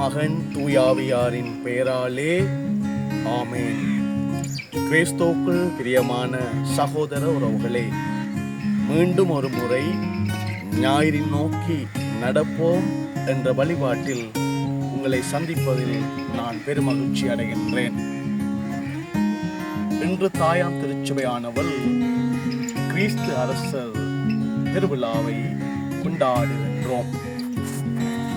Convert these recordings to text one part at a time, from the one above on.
மகன் தூயாவியாரின் பெயராலே ஆமேன். கிறிஸ்தோக்குள் பிரியமான சகோதர உறவுகளே மீண்டும் ஒரு முறை ஞாயிறின் நோக்கி நடப்போம் என்ற வழிபாட்டில் உங்களை சந்திப்பதில் நான் பெருமகிழ்ச்சி அடைகின்றேன். இன்று தாயாம் திருச்சபையானவள் கிறிஸ்து அரசர் திருவிழாவை கொண்டாடுகின்றோம்.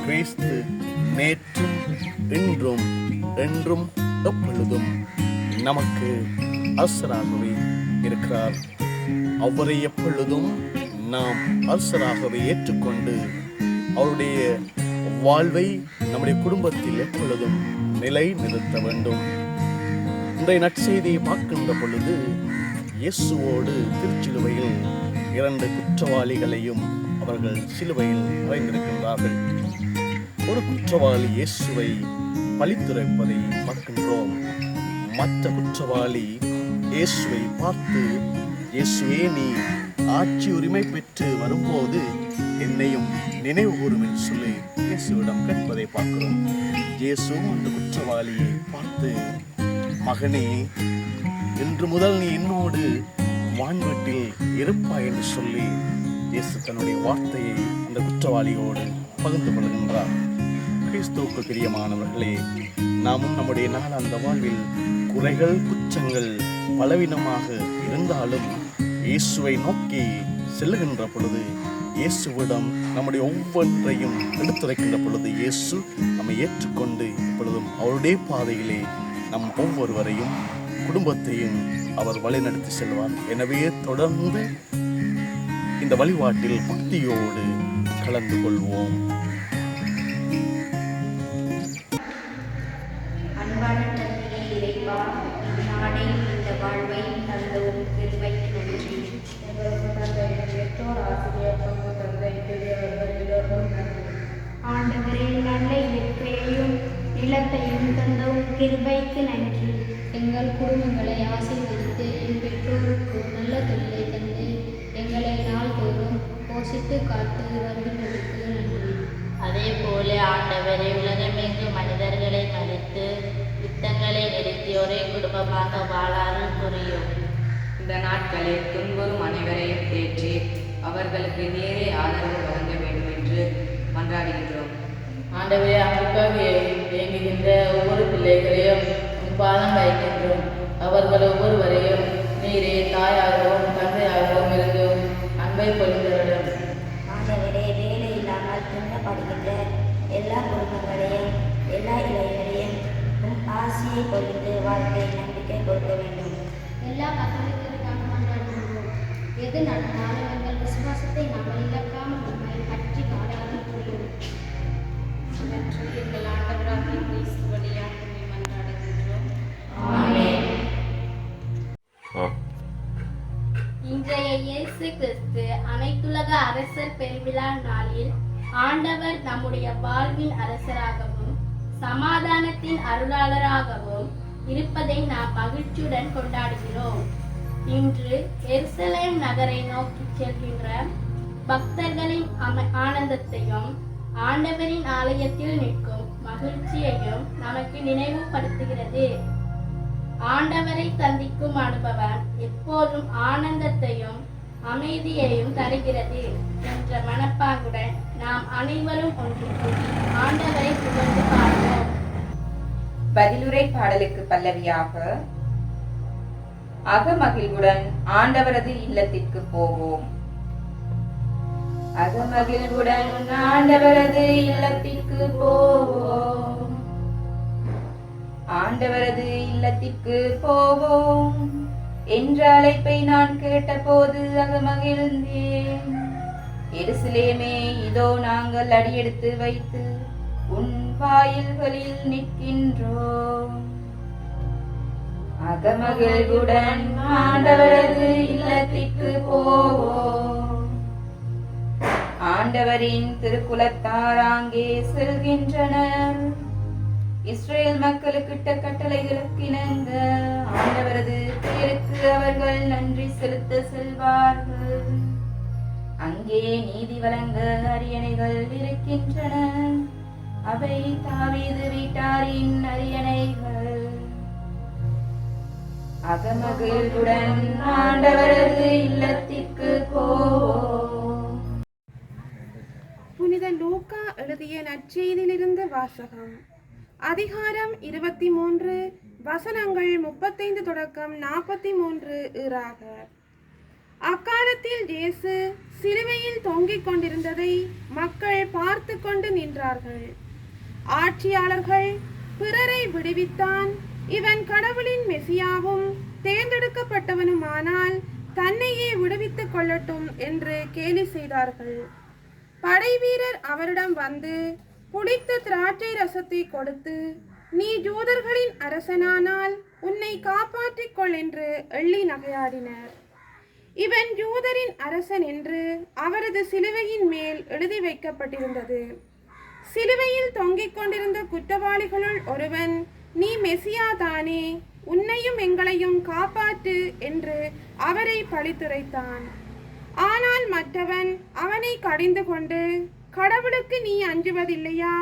கிறிஸ்து நேற்றும் இன்றும் என்றும் எப்பொழுதும் நமக்கு அரசராகவே இருக்கிறார். அவரை எப்பொழுதும் நாம் அரசராகவே ஏற்றுக்கொண்டு அவருடைய வாழ்வை நம்முடைய குடும்பத்தில் எப்பொழுதும் நிலை நிறுத்த வேண்டும். இன்றைய நற்செய்தியை பார்க்கின்ற பொழுது இயேசுவோடு திருச்சிலுவையில் இரண்டு குற்றவாளிகளையும் அவர்கள் சிலுவையில் அறைந்திருக்கின்றார்கள் ஒரு குற்றவாளி இயேசுவை பழித்துரைப்பதை பார்க்கின்றோம். மற்ற குற்றவாளி இயேசுவை பார்த்து இயேசுவே நீ ஆட்சி உரிமை பெற்று வரும்போது என்னையும் நினைவு கூறும் என்று சொல்லி இயேசுவிடம் கேட்பதை பார்க்கிறோம். இயேசுவும் அந்த குற்றவாளியை பார்த்து மகனே இன்று முதல் நீ என்னோடு வான்வெட்டில் இருப்பாய் என்று சொல்லி இயேசு தன்னுடைய வார்த்தையை அந்த குற்றவாளியோடு பகிர்ந்து கொள்கின்றார். கிறிஸ்துவுக்கு பிரியமானவர்களே நாமும் நம்முடைய நாள் அந்த வாழ்வில் குறைகள் குற்றங்கள் பலவீனமாக இருந்தாலும் இயேசுவை நோக்கி செல்லுகின்ற பொழுது இயேசுவிடம் நம்முடைய ஒவ்வொன்றையும் எடுத்துரைக்கின்ற பொழுது இயேசு நம்மை ஏற்றுக்கொண்டு இப்பொழுதும் அவருடைய பாதையிலே நம் ஒவ்வொருவரையும் குடும்பத்தையும் அவர் வழிநடத்தி செல்வார். எனவே தொடர்ந்து இந்த வழிபாட்டில் பக்தியோடு கலந்து கொள்வோம். ஆண்டவரே நல்ல இயற்கையையும் நிலத்தையும் தந்தோம் கிருபைக்கு நன்றி. எங்கள் குடும்பங்களை ஆசீர்வதித்து என் பெற்றோருக்கு நல்ல தொழிலை தந்து எங்களை நாள்தோறும் போஷித்து காத்து வருகின்றதற்கு நன்றி. அதே போல ஆண்டவரே உலகமெங்கும் மனிதர்களை மதித்து யுத்தங்களை நிறுத்தி ஒரே குடும்பமாக வாழாறு புரியும். இந்த நாட்களில் துன்புறும் அனைவரையும் தேற்றி அவர்களுக்கு நேரே ஆதரவு வழங்க வேண்டும் என்று மன்றாடுகின்றோம் ஆண்டவரே அவருக்காக இயங்குகின்ற ஒவ்வொரு பிள்ளைகளையும் பாதம் வைக்கின்றோம். அவர்கள் ஒவ்வொருவரையும் நீரே தாயாகவும் தந்தையாகவும் இருந்து அன்பை பொழிந்தவரிடம் ஆண்டவரே வேலை இல்லாமல் துன்பப்படுகின்ற எல்லா குடும்பங்களையும் எல்லா இளைஞரையும் ஆசியை பொழிந்து வாழ்க்கை நம்பிக்கை கொடுக்க வேண்டும். எல்லா கத்தோலிக்கருக்காக கொண்டாடுகின்றோம். எது நடந்தாலும் எங்கள் விசுவாசத்தை நாங்கள் இழக்காமல் நம்மை பற்றி பாடாமல் எங்கள் ஆண்டவராகிய கிறிஸ்து வழியாக மன்றாடுகின்றோம் இன்றைய இயேசு கிறிஸ்து அனைத்துலக அரசர் பெருவிழா நாளில் ஆண்டவர் நம்முடைய வாழ்வின் அரசராகவும் சமாதானத்தின் அருளாளராகவும் இருப்பதை நாம் மகிழ்ச்சியுடன் கொண்டாடுகிறோம். இன்று எருசலேம் நகரை நோக்கி செல்கின்ற பக்தர்களின் அம- ஆனந்தத்தையும் ஆண்டவரின் ஆலயத்தில் நிற்கும் மகிழ்ச்சியையும் நமக்கு நினைவுபடுத்துகிறது. ஆண்டவரை சந்திக்கும் அனுபவம் எப்போதும் ஆனந்தத்தையும் அமைதியையும் தருகிறது என்ற மனப்பாங்குடன் நாம் அனைவரும் ஒன்று கூடி ஆண்டவரை புகழ்ந்து பாடுவோம். பதிலுரை பாடலுக்கு பல்லவியாக அகமகிழ்வுடன் ஆண்டவரது இல்லத்திற்கு போவோம். அகமகிழ்வுடன் ஆண்டவரது இல்லத்திற்கு போவோம். ஆண்டவரது இல்லத்திற்கு போவோம். என்ற அழைப்பை நான் கேட்டபோது அகமகிழ்ந்தேன் எருசலேமே இதோ நாங்கள் அடியெடுத்து வைத்து உன் வாயில்களில் நிற்கின்றோம். அகமகிழ்வுடன் ஆண்டவரது இல்லத்திற்கு போவோம். ஆண்டவரின் திருக்குலத்தார் அங்கே செல்கின்றனர் இஸ்ரேல் மக்களுக்கிட்ட கட்டளைகளுக்கு இணங்க ஆண்டவரது பெயருக்கு அவர்கள் நன்றி செலுத்த செல்வார்கள். அங்கே நீதி வழங்க அரியணைகள் இருக்கின்றன. அவை தாவீது வீட்டாரின் அரியணைகள். அகமகிழ்வுடன் ஆண்டவரது இல்லத்திற்கு போவோம். புனித லூக்கா எழுதிய நற்செய்தியிலிருந்து வாசகம். அதிகாரம் இருபத்தி மூன்று வசனங்கள் முப்பத்தைந்து தொடக்கம் நாற்பத்தி மூன்று இறாக. அக்காலத்தில் இயேசு சிலுவையில் தொங்கிக் கொண்டிருந்ததை மக்கள் பார்த்து கொண்டு நின்றார்கள். ஆட்சியாளர்கள் பிறரை விடுவித்தான். இவன் கடவுளின் மெசியாவும் தேர்ந்தெடுக்கப்பட்டவனுமானால் தன்னையே விடுவித்துக் கொள்ளட்டும் என்று கேலி செய்தார்கள். படைவீரர் அவரிடம் வந்து புளித்த திராட்சை ரசத்தை கொடுத்து நீ ஜூதர்களின் அரசனானால் உன்னை காப்பாற்றிக் கொள் என்று எள்ளி நகையாடினர். இவன் ஜூதரின் அரசன் என்று அவரது சிலுவையின் மேல் எழுதி வைக்கப்பட்டிருந்தது. சிலுவையில் தொங்கிக் கொண்டிருந்த குற்றவாளிகளுள் ஒருவன் நீ மெசியா தானே உன்னையும் எங்களையும் காப்பாற்று என்று அவரை பழித்துரைத்தான். ஆனால் மற்றவன் அவனை கடிந்து கொண்டு கடவுளுக்கு நீ அஞ்சுவதில்லையா?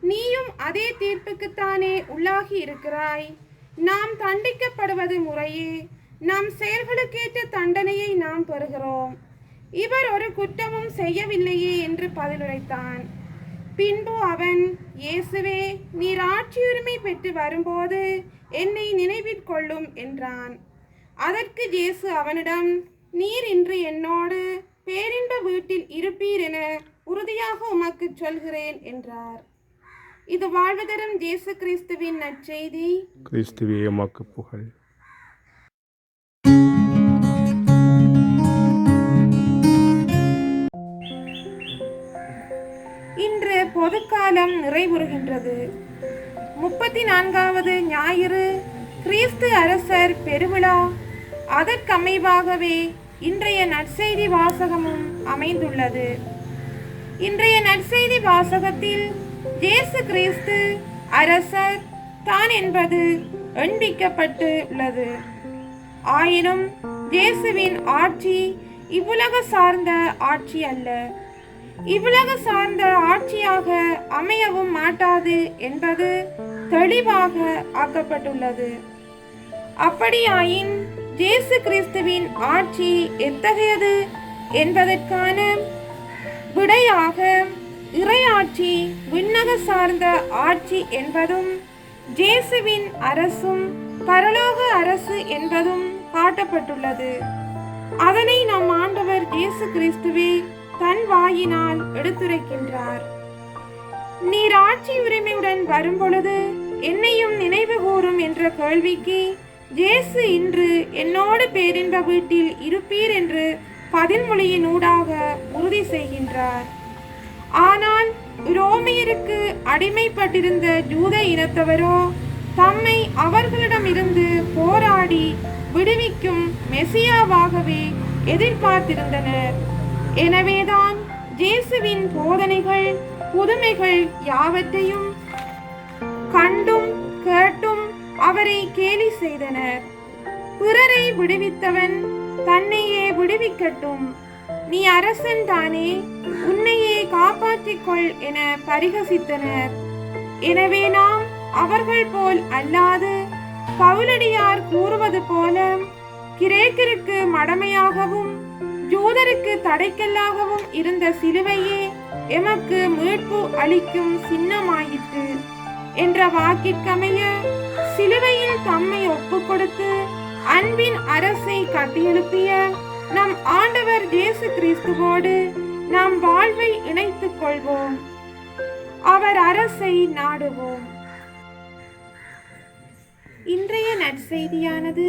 நீயும் அதே தீர்ப்புக்குத்தானே உள்ளாகி இருக்கிறாய். நாம் தண்டிக்கப்படுவது முறையே. நம் செயல்களுக்கேற்ற தண்டனையை நாம் பெறுகிறோம். இவர் ஒரு குற்றமும் செய்யவில்லையே என்று பதிலுரைத்தான். பின்பு அவன் இயேசுவே நீர் ஆட்சியுரிமை பெற்று வரும்போது என்னை நினைவிற்கொள்ளும் என்றான். அதற்கு இயேசு அவனிடம் நீர் இன்று என்னோடு பேரின்ப வீட்டில் இருப்பீர் என உறுதியாக உமக்கு சொல்கிறேன் என்றார். இது வாழ்வு தரும் இயேசு கிறிஸ்துவின் நற்செய்தி. கிறிஸ்துவே எமக்கு புகழ். இன்று பொதுக்காலம் நிறைவுறுகின்றது. முப்பத்தி நான்காவது ஞாயிறு கிறிஸ்து அரசர் பெருவிழா. அதற்கமைவாகவே இன்றைய நற்செய்தி வாசகமும் அமைந்துள்ளது. இன்றைய நற்செய்தி வாசகத்தில் இயேசு கிறிஸ்து அரசர் தான் என்பது எண்பிக்கப்பட்டு உள்ளது ஆயினும் இயேசுவின் ஆட்சி இவ்வுலக சார்ந்த ஆட்சி அல்ல. இவ்வுலக சார்ந்த ஆட்சியாக அமையவும் மாட்டாது என்பது தெளிவாக ஆக்கப்பட்டுள்ளது. அப்படியாயின் இயேசு கிறிஸ்துவின் ஆட்சி எத்தகையது என்பதற்கான விடையாக இறையாட்சி விண்ணக சார்ந்த ஆட்சி என்பதும் ஜேசுவின் அரசும் பரலோக அரசு என்பதும் காட்டப்பட்டுள்ளது. அதனை நம் ஆண்டவர் இயேசு கிறிஸ்துவே தன் வாயினால் எடுத்துரைக்கின்றார். நீர் ஆட்சி உரிமையுடன் வரும்பொழுது என்னையும் நினைவு கூறும் என்ற கேள்விக்கு ஜேசு இன்று என்னோடு பேரின்ப வீட்டில் இருப்பீர் என்று பதில்மொழியின் ஊடாக உறுதி செய்கின்றார். ஆனால் ரோமியருக்கு அடிமைப்பட்டிருந்த ஜூத இனத்தவரோ தம்மை அவர்களிடமிருந்து போராடி விடுவிக்கும் மெசியாவாகவே எதிர்பார்த்திருந்தனர். எனவேதான் ஜேசுவின் போதனைகள் புதுமைகள் யாவற்றையும் கண்டும் கேட்டும் அவரை கேலி செய்தனர். பிறரை விடுவித்தவன் தன்னையே விடுவிக்கட்டும். நீ அரசன் தானே உன்னையே காப்பாற்றிக் கொள் என பரிகசித்தனர். எனவே நாம் அவர்கள் போல் அல்லாது பவுலடியார் கூறுவது போல கிரேக்கருக்கு மடமையாகவும் ஜூதருக்கு தடைக்கல்லாகவும் இருந்த சிலுவையே எமக்கு மீட்பு அளிக்கும் சின்னமாயிற்று. என்ற வாக்கிற்கமைய சிலுவையில் தம்மை ஒப்பு கொடுத்து அன்பின் அரசை கட்டியெழுப்பிய நம் ஆண்டவர் இயேசு கிறிஸ்துவோடு நம் வாழ்வை இணைத்துக் கொள்வோம். அவர் அரசை நாடுவோம். இன்றைய நற்செய்தியானது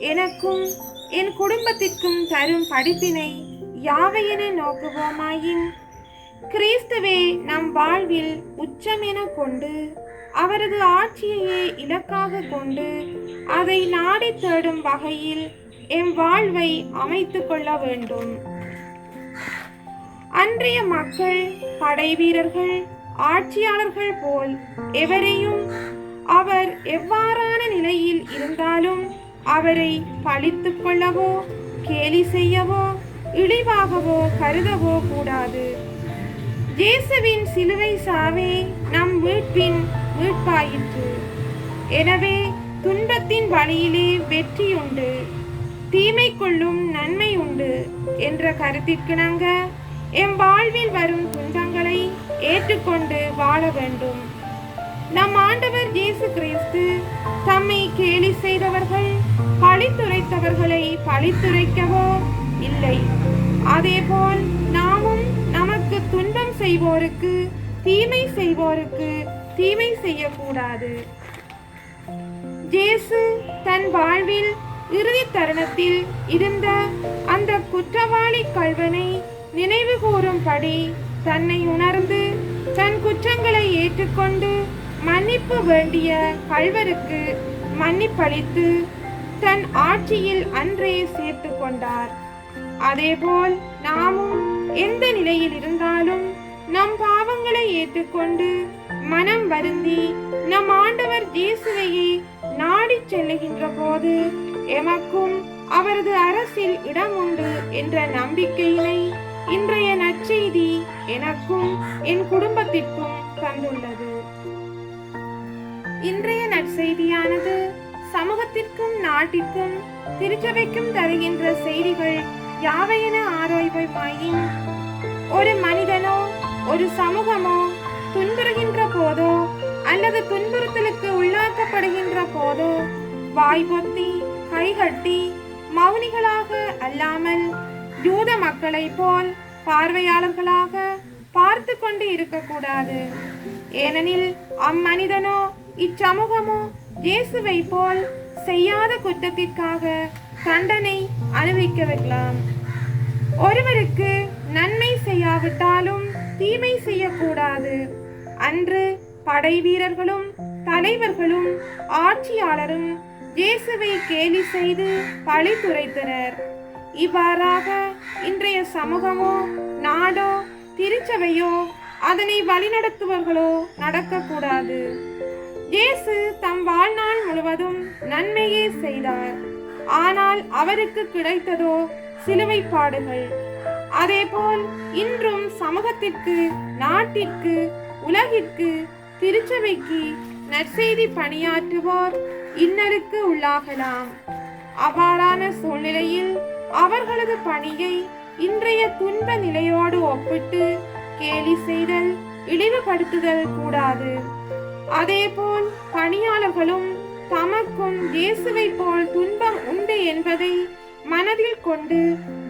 எனக்கும் என் குடும்பத்திற்கும் தரும் படிப்பினை யாவையென நோக்குவோமாயின் கிறிஸ்துவே நம் வாழ்வில் உச்சம் என கொண்டு அவரது ஆட்சியையே இலக்காக கொண்டு அதை நாடி தேடும் வகையில் எம் வாழ்வை அமைத்து கொள்ள வேண்டும். அன்றைய மக்கள் படை வீரர்கள் ஆட்சியாளர்கள் போல் எவரையும் அவர் எவ்வாறான நிலையில் இருந்தாலும் அவரை பழித்து கொள்ளவோ கேலி செய்யவோ இழிவாகவோ கருதவோ கூடாது. இயேசுவின் சிலுவை சாவே நம் நம் மீட்பின் மீட்பாயிற்று. எனவே துன்பத்தின் வழியிலே வெற்றி உண்டு தீமைக்குள்ளும் நன்மை உண்டு என்ற கருத்திற்கிணங்க எம் வாழ்வில் வரும் துன்பங்களை ஏற்றுக்கொண்டு வாழ வேண்டும். நம் ஆண்டவர் இயேசு கிறிஸ்து தம்மை கேலி செய்தவர்கள் பழித்துரைத்தவர்களை பழித்துரைக்கவோ இல்லை. அதேபோல் நாமும் நமக்கு துன்பம் செய்வோருக்கு தீமை செய்வோருக்கு தீமை செய்யக்கூடாது. ஜேசு தன் வாழ்வில் இறுதி தருணத்தில் இருந்த அந்த குற்றவாளி கல்வனை நினைவு கூறும்படி தன்னை உணர்ந்து தன் குற்றங்களை ஏற்றுக்கொண்டு மன்னிப்பு வேண்டிய கல்வருக்கு மன்னிப்பளித்து தன் ஆட்சியில் அன்றே சேர்த்து கொண்டார். அதேபோல் நாமும் எந்த நிலையில் இருந்தாலும் நம் பாவங்களை ஏற்றுக்கொண்டு மனம் வருந்தி நம் ஆண்டவர் இயேசுவையே நாடி செல்லுகின்ற போது எமக்கும் அவரது அரசில் இடம் உண்டு என்ற நம்பிக்கையினை இன்றைய நற்செய்தி எனக்கும் என் குடும்பத்திற்கும் தந்துள்ளது. இன்றைய நற்செய்தியானது சமூகத்திற்கும் நாட்டிற்கும் திருச்சபைக்கும் தருகின்ற செய்திகள் யாவையென ஆராய்வாயின் ஒரு மனிதனோ ஒரு சமூகமோ துன்புறுகின்ற அல்லது துன்புறுத்தலுக்கு உள்ளாக்கப்படுகின்ற போதோ வாய் பொத்தி கைகட்டி மௌனிகளாக அல்லாமல் யூத மக்களைப் போல் பார்வையாளர்களாக பார்த்து கொண்டு இருக்கக்கூடாது. ஏனெனில் அம்மனிதனோ இச்சமூகமோ இயேசுவை போல் செய்யாத குற்றத்திற்காக தண்டனை அனுபவிக்கலாம் ஒருவருக்கு நன்மை செய்யாவிட்டாலும் தீமை செய்யக்கூடாது. அன்று படை வீரர்களும் தலைவர்களும் ஆட்சியாளரும் இயேசுவை கேலி செய்து பழி துரைத்தனர். இவ்வாறாக இன்றைய சமூகமோ நாடோ திருச்சபையோ அதனை வழிநடத்துவர்களோ நடக்கக்கூடாது. இயேசு தம் வாழ்நாள் முழுவதும் நன்மையே செய்தார். ஆனால் அவருக்கு கிடைத்ததோ சிலுவை பாடுகள். அதேபோல் இன்றும் சமூகத்திற்கு நாட்டிற்கு உலகிற்கு திருச்சபைக்கு நற்செய்தி பணியாற்றுவோர் இன்னருக்கு உள்ளாகலாம். அவ்வாறான சூழ்நிலையில் அவர்களது பணியை இன்றைய துன்ப நிலையோடு ஒப்பிட்டு கேலி செய்தல் இழிவுபடுத்துதல் கூடாது. அதேபோல் பணியாளர்களும் தமக்கும் இயேசுவை போல் துன்பம் உண்டு என்பதை மனதில் கொண்டு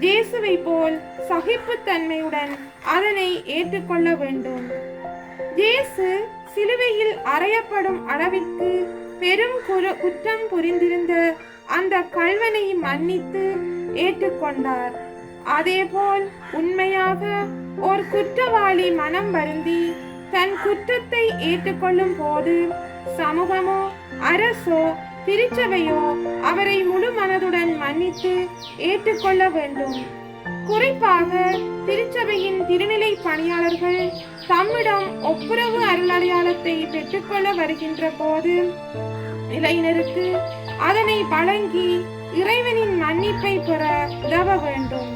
இயேசுவை போல் சகிப்புத்தன்மையுடன் அதனை ஏற்றுக்கொள்ள வேண்டும். இயேசு சிலுவையில் அறையப்படும் அளவிற்கு பெரும் குரு- குற்றம் புரிந்திருந்த அந்த கல்வனை மன்னித்து ஏற்றுக்கொண்டார். அதேபோல் உண்மையாக ஒரு குற்றவாளி மனம் வருந்தி தன் குற்றத்தை ஏற்றுக்கொள்ளும் போது சமூகமோ அரசோ திருச்சபையோ அவரை முழு மனதுடன் மன்னித்து ஏற்றுக்கொள்ள வேண்டும். குறிப்பாக திருச்சபையின் திருநிலை பணியாளர்கள் தம்மிடம் ஒப்புரவு அருளடையாளத்தை பெற்றுக்கொள்ள வருகின்ற போது இளைஞருக்கு அதனை வழங்கி இறைவனின் மன்னிப்பை பெற உதவ வேண்டும்.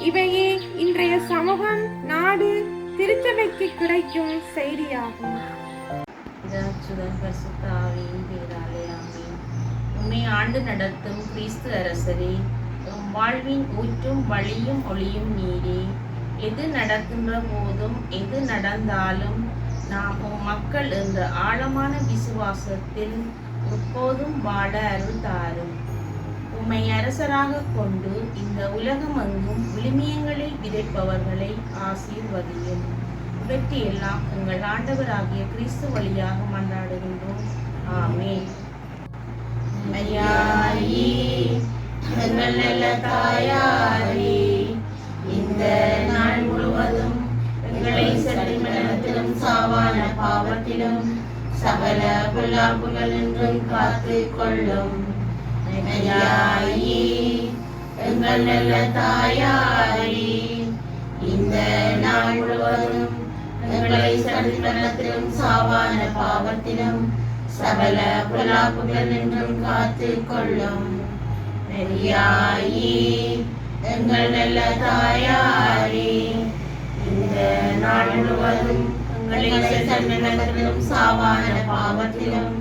இவையே இன்றைய சமூகம் நாடு திருச்சபைக்கு கிடைக்கும் செய்தியாகும். பிதாச்சுதன் ஆண்டு நடத்தும் கிறிஸ்து அரசரே உம் வாழ்வின் ஊற்றும் வழியும் ஒளியும் நீரே. எது நடக்கின்ற போதும் எது நடந்தாலும் நாம் உம் மக்கள் என்ற ஆழமான விசுவாசத்தில் எப்போதும் வாழ அருள் தாரும். உம்மை அரசராக கொண்டு இந்த உலகம் அங்கும் விழுமியங்களில் விதைப்பவர்களை ஆசீர்வதியும். இவற்றையெல்லாம் உங்கள் ஆண்டவராகிய கிறிஸ்து வழியாக மன்றாடுகின்றோம். ஆமே தாயாரி இந்த நாள் முழுவதும் எங்களை செல்லிமனத்திலும் சாவான பாவத்திலும் சகல பொல்லாப்புகள் என்றும் காத்து கொள்ளும். எங்கள் நல்ல தாயாரி. இந்த நாள் முழுவதும் எங்களை சன்மனத்திலும் சாவான பாவத்திலும் சகல புலாப்புகள் என்றும் காத்து கொள்ளும். நெறியாயி எங்கள் நல்ல தாயாரி இந்த நாள் முழுவதும் எங்களை சாவான பாவத்திலும்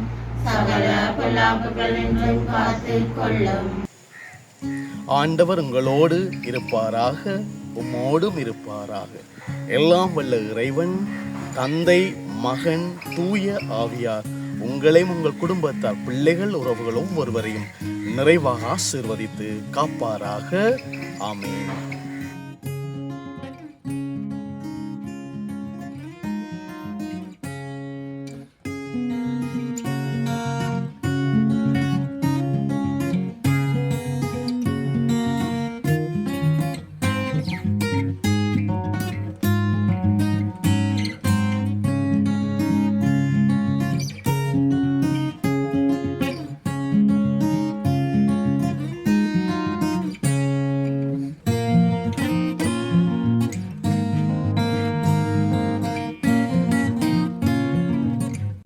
சகல பொல்லாப்புகள் என்றும் காத்து கொள்ளும் ஆண்டவர் உங்களோடு இருப்பாராக உம்மோடும் இருப்பாராக எல்லாம் வல்ல இறைவன் தந்தை மகன் தூய ஆவியார் உங்களையும் உங்கள் குடும்பத்தார் பிள்ளைகள் உறவுகளும் ஒருவரையும் நிறைவாக ஆசிர்வதித்து காப்பாராக. ஆமென்.